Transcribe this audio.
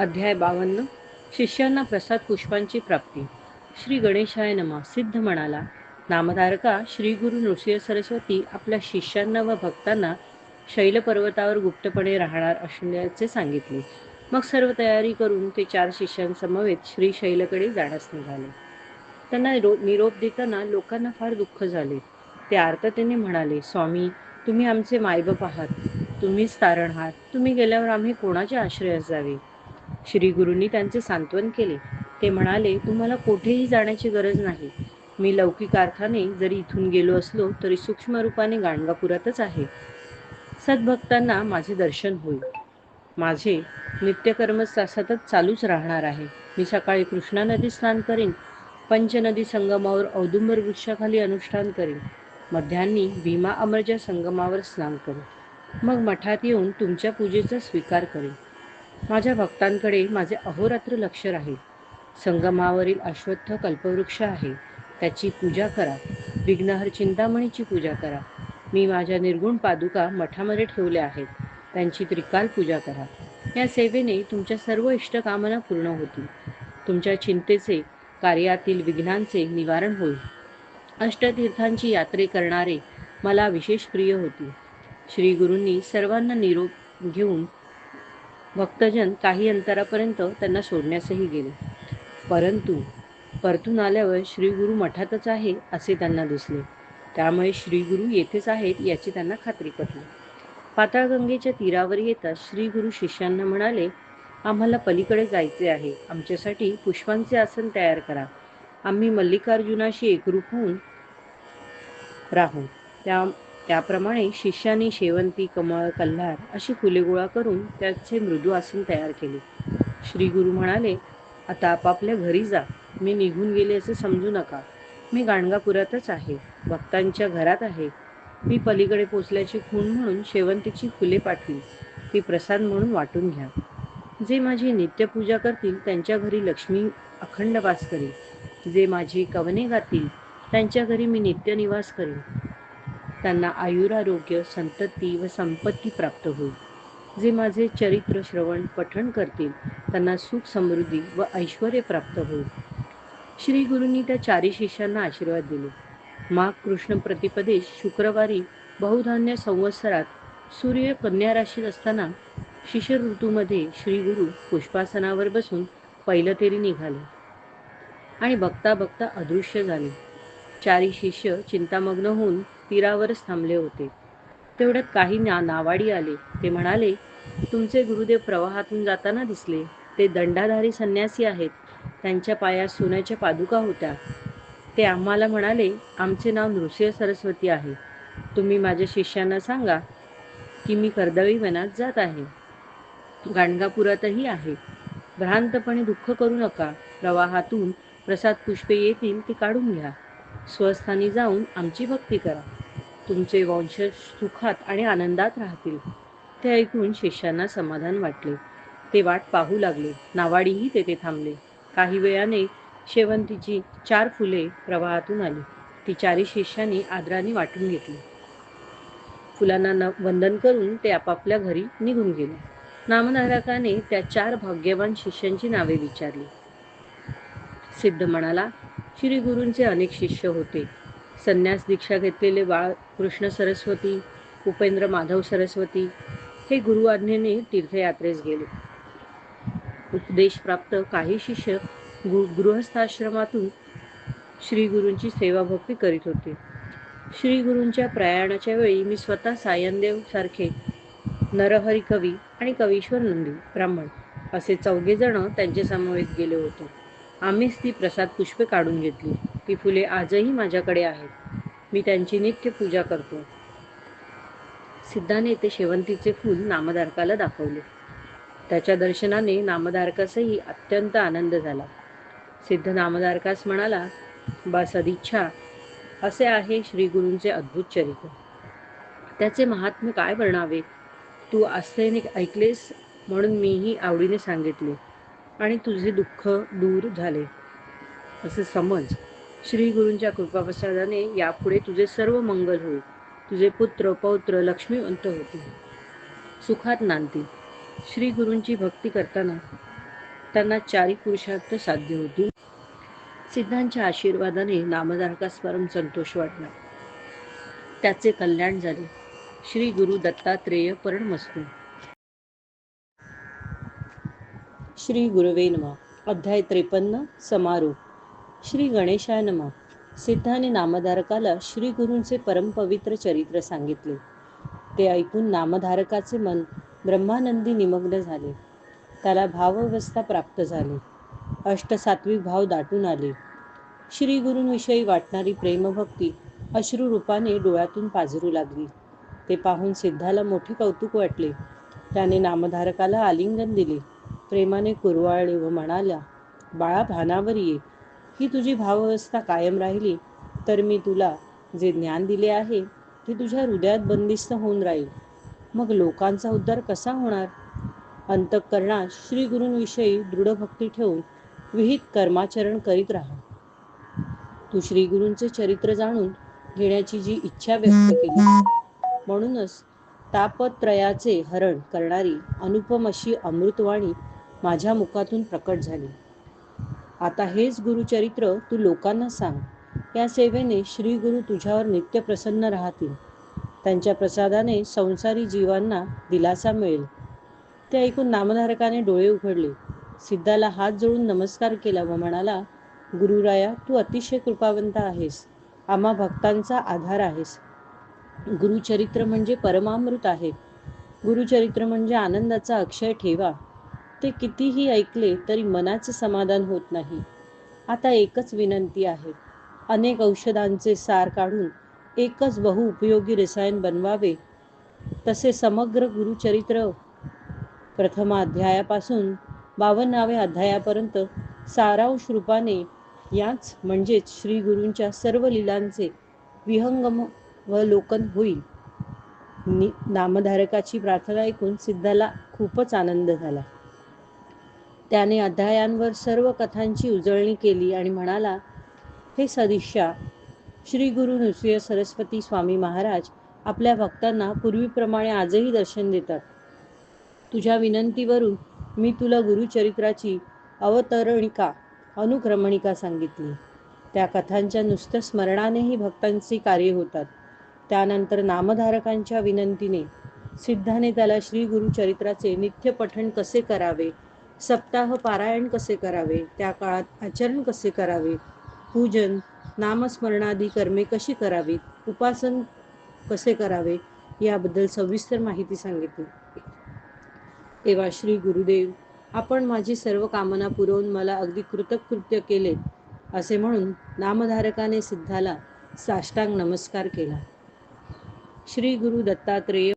अध्याय बावन्न. शिष्यांना प्रसाद पुष्पांची प्राप्ती. श्री गणेशाय नमा. सिद्ध म्हणाला नामधारका श्री गुरु नृसिंह सरस्वती आपल्या शिष्यांना व भक्तांना शैल पर्वतावर गुप्तपणे राहणार असल्याचे सांगितले. मग सर्व तयारी करून ते चार शिष्यांसमवेत श्री शैलकडे जाण्यास निघाले. त्यांना निरोप देताना लोकांना फार दुःख झाले. ते आर्ततेने म्हणाले स्वामी तुम्ही आमचे मायबाप आहात. तुम्हीच तारण आहात. तुम्ही गेल्यावर आम्ही कोणाच्या आश्रयास जावे? श्री गुरूंनी त्यांचे सांत्वन केले. ते म्हणाले तुम्हाला कोठेही जाण्याची गरज नाही. मी लौकिक अर्थाने जरी इथून गेलो असलो तरी सूक्ष्म रूपाने गाणगापुरातच आहे. सद्भक्तांना माझे दर्शन होईल. माझे नित्यकर्म सतत चालूच राहणार आहे. मी सकाळी कृष्णा नदी स्नान करीन. पंचनदी संगमावर औदुंबर वृक्षाखाली अनुष्ठान करीन. मध्यान्नी भीमा अमरच्या संगमावर स्नान करीन. मग मठात येऊन तुमच्या पूजेचा स्वीकार करेन. माझ्या भक्तांकडे माझे अहोरात्र लक्ष राहील. संगमावरील अश्वत्थ कल्पवृक्ष आहे. त्याची पूजा करा. विघ्नहर चिंतामणीची पूजा करा. मी माझ्या निर्गुण पादुका मठामध्ये ठेवल्या आहेत. त्यांची त्रिकाल पूजा करा. या सेवेने तुमच्या सर्व इष्टकामना पूर्ण होतील. तुमच्या चिंतेचे कार्यातील विघ्नांचे निवारण होईल. अष्टतीर्थांची यात्रे करणारे मला विशेष प्रिय होती श्री गुरूंनी सर्वांना निरोप घेऊन भक्तजन काही अंतरापर्यंत त्यांना सोडण्यासही गेले. परंतु परतून आल्यावर श्रीगुरु मठातच आहे असे त्यांना दिसले. त्यामुळे श्रीगुरु येथेच आहेत याची त्यांना खात्री पटली. पाताळगंगेच्या तीरावर येताच श्री गुरु शिष्यांना म्हणाले आम्हाला पलीकडे जायचे आहे. आमच्यासाठी पुष्पांचे आसन तयार करा. आम्ही मल्लिकार्जुनाशी एकरूप होऊन राहू. त्या त्याप्रमाणे शिष्याने शेवंती कमळ कल्हार अशी फुले गोळा करून त्याचे मृदू आसन तयार केले. श्री गुरु म्हणाले आता आपापल्या घरी जा. मी निघून गेले असे समजू नका. मी गाणगापुरातच आहे. भक्तांच्या घरात आहे. मी पलीकडे पोचल्याची खूण म्हणून शेवंतीची फुले पाठवी ती प्रसाद म्हणून वाटून घ्या. जे माझी नित्यपूजा करतील त्यांच्या घरी लक्ष्मी अखंड वास करेल जे माझी कवने गातील त्यांच्या घरी मी नित्यनिवास करेन. त्यांना आयुरारोग्य संतती व संपत्ती प्राप्त होईल. जे माझे चरित्र श्रवण पठण करतील त्यांना सुख समृद्धी व ऐश्वर प्राप्त होईल. श्री गुरूंनी त्या चारी शिष्यांना आशीर्वाद दिले. माघ कृष्ण प्रतिपदेश शुक्रवारी बहुधान्य संवत्सरात सूर्य कन्या राशीत असताना शिशिर ऋतूमध्ये श्री गुरु पुष्पासनावर बसून पैलतेरी निघाले आणि बघता बघता अदृश्य झाले. चारी शिष्य चिंतामग्न होऊन तीरावरच थांबले होते. तेवढ्यात काही ना नावाडी आले. ते म्हणाले तुमचे गुरुदेव प्रवाहातून जाताना दिसले. ते दंडाधारी संन्यासी आहेत. त्यांच्या पायात सोन्याच्या पादुका होत्या. ते आम्हाला म्हणाले आमचे नाव नृसिंह सरस्वती आहे. तुम्ही माझ्या शिष्यांना सांगा की मी कर्दळी वनात जात आहे. गाणगापुरातही आहे. भ्रांतपणे दुःख करू नका. प्रवाहातून प्रसाद पुष्पे येतील ती काढून घ्या. स्वस्थानी जाऊन आमची भक्ती करा. तुमचे वंशज सुखात आणि आनंदात राहतील. ते ऐकून शिष्यांना समाधान वाटले. ते वाट पाहू लागले. नावाडीही तेथे थांबले. काही वेळाने शेवंतीची चार फुले प्रवाहातून आली. ती चारी शिष्यांनी आदराने वाटून घेतली. फुलांना न वंदन करून ते आपापल्या घरी निघून गेले. नामधारकाने त्या चार भाग्यवान शिष्यांची नावे विचारली. सिद्ध म्हणाला श्री गुरूंचे अनेक शिष्य होते. संन्यास दीक्षा घेतलेले बाळ कृष्ण सरस्वती उपेंद्र माधव सरस्वती हे गुरु आज्ञेने तीर्थयात्रेस गेले. उपदेश प्राप्त काही शिष्य गु गृहस्थाश्रमातून श्री गुरूंची सेवाभक्ती करीत होते. श्री गुरूंच्या प्रयाणाच्या वेळी मी स्वतः सायनदेव सारखे नरहरी कवी आणि कवीश्वर नंदी ब्राह्मण असे चौघे जण त्यांच्या समवेत गेले होते. आम्हीच ती प्रसाद पुष्पे काढून घेतली. ती फुले आजही माझ्याकडे आहेत. मी त्यांची नित्य पूजा करतो. सिद्धाने ते शेवंतीचे फूल नामधारकाला दाखवले. त्याच्या दर्शनाने नामधारकासही अत्यंत आनंद झाला. सिद्ध नामधारकास म्हणाला बा सदिच्छा. असे आहे श्री गुरूंचे अद्भुत चरित्र. त्याचे महात्म्य काय वर्णावे? तू आस्थेने ऐकलेस म्हणून मीही आवडीने सांगितले आणि तुझे दुःख दूर झाले. असे समज श्री गुरूंच्या कृपाप्रसादाने यापुढे तुझे सर्व मंगल होईल. तुझे पुत्र पौत्र लक्ष्मीवंत होतील. सुखात नांदतील. श्री गुरूंची भक्ती करताना त्यांना चारी पुरुषार्थ साध्य होतील. सिद्धांच्या आशीर्वादाने नामधारकास परम संतोष वाटला. त्याचे कल्याण झाले. श्री गुरु दत्तात्रेय परणमस्तू श्री गुरुवे नमः. अध्याय त्रेपन्न समारोप. श्री गणेशाय नम. सिद्धाने नामधारकाला श्री गुरूंचे परमपवित्र चरित्र सांगितले. ते ऐकून नामधारकाचे मन ब्रह्मानंदी निमग्न झाले. त्याला भावावस्था प्राप्त झाली. अष्टसात्विक भाव दाटून आले. श्री गुरूंविषयी वाटणारी प्रेमभक्ती अश्रुरूपाने डोळ्यातून पाझरू लागली. ते पाहून सिद्धाला मोठे कौतुक वाटले. त्याने नामधारकाला आलिंगन दिले. प्रेमाने कुरवाळले व म्हणाला बाळा भानावर ये. ही तुझी भाववस्था कायम राहिली तर मी तुला जे ज्ञान दिले आहे ते तुझ्या हृदयात बंदिस्त होऊन राहील. मग लोकांचा उद्धार कसा होणार? अंतःकरणात श्री गुरूंविषयी दृढ भक्ती ठेवून विहित कर्माचरण करीत राहा. तू श्री गुरूंचे चरित्र जाणून घेण्याची जी इच्छा व्यक्त केली म्हणूनच तापत्रयाचे हरण करणारी अनुपम अशी अमृतवाणी माझ्या मुखातून प्रकट झाली. आता हेच गुरुचरित्र तू लोकांना सांग. या सेवेने श्री गुरु तुझ्यावर नित्य प्रसन्न राहतील. त्यांच्या प्रसादाने संसारी जीवांना दिलासा मिळेल. ते ऐकून नामधारकाने डोळे उघडले. सिद्धाला हात जोडून नमस्कार केला व म्हणाला गुरुराया तू अतिशय कृपावंत आहेस. आम्हा भक्तांचा आधार आहेस. गुरुचरित्र म्हणजे परमामृत आहे. गुरुचरित्र म्हणजे आनंदाचा अक्षय ठेवा. ते कितीही ऐकले तरी मनाचे समाधान होत नाही. आता एकच विनंती आहे. अनेक औषधांचे सार काढून एकच बहुउपयोगी रसायन बनवावे. तसे समग्र गुरुचरित्र प्रथमाध्यायापासून बावन्नाव्या अध्यायापर्यंत सारांश रूपाने याच म्हणजेच श्री गुरूंच्या सर्व लीलांचे विहंगम व लोकन होईल. नि नामधारकाची प्रार्थना ऐकून सिद्धाला खूपच आनंद झाला. त्याने अध्यायांवर सर्व कथांची उजळणी केली आणि म्हणाला हे सदिशा श्री गुरु नृसिंह सरस्वती स्वामी महाराज आपल्या भक्तांना पूर्वीप्रमाणे आजही दर्शन देतात. तुझ्या विनंतीवरून मी तुला गुरुचरित्राची अवतरणिका अनुक्रमणिका सांगितली. त्या कथांच्या नुसत्या स्मरणानेही भक्तांचे कार्य होतात. त्यानंतर नामधारकांच्या विनंतीने सिद्धाने त्याला श्री गुरुचरित्राचे नित्य पठण कसे करावे सप्ताह पारायण कसे करावे? त्या काळात आचरण कसे करावे? पूजन नामस्मरणादी कर्मे कशी करावीत? उपासन कसे करावे? याबद्दल सविस्तर माहिती सांगितली. तेव्हा श्री गुरुदेव आपण माझी सर्व कामना पुरवून मला अगदी कृतकृत्य केले असे म्हणून नामधारकाने सिद्धाला साष्टांग नमस्कार केला. श्री गुरु दत्तात्रेय